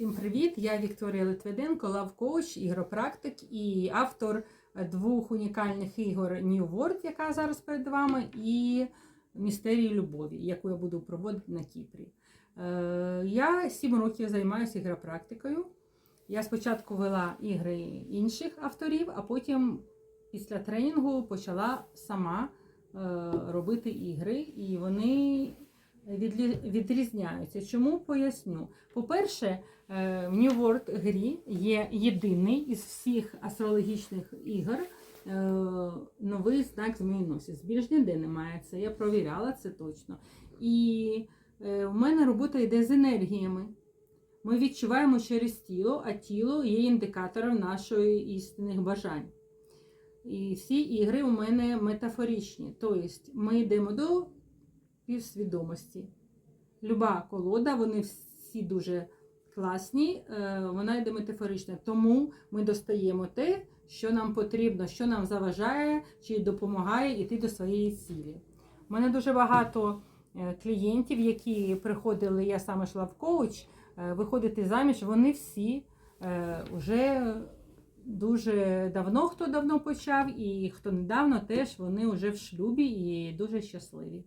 Всім привіт! Я Вікторія Литвиденко, лав-коуч, ігропрактик і автор двох унікальних ігор New World, яка зараз перед вами, і Містерії любові, яку я буду проводити на Кіпрі. Е, Я 7 років займаюся ігропрактикою. Я спочатку вела ігри інших авторів, а потім після тренінгу почала сама е, робити ігри, і вони відрізняються. Чому поясню? По-перше, в New World грі є єдиний із всіх астрологічних ігор е, новий знак змієносець. Більш ніде немає це. Я провіряла це точно. І е, в мене робота йде з енергіями. Ми відчуваємо через тіло, а тіло є індикатором нашої істинних бажань. І всі ігри у мене метафоричні. Тобто ми йдемо до півсвідомості. Люба колода, вони всі дуже класні, е, вона йде метафорична. Тому ми достаємо те, що нам потрібно, що нам заважає чи допомагає йти до своєї цілі. У мене дуже багато е, клієнтів, які приходили, я саме йшла в коуч, е, виходити заміж, вони всі вже дуже давно хто давно почав, і хто недавно теж вони вже в шлюбі і дуже щасливі.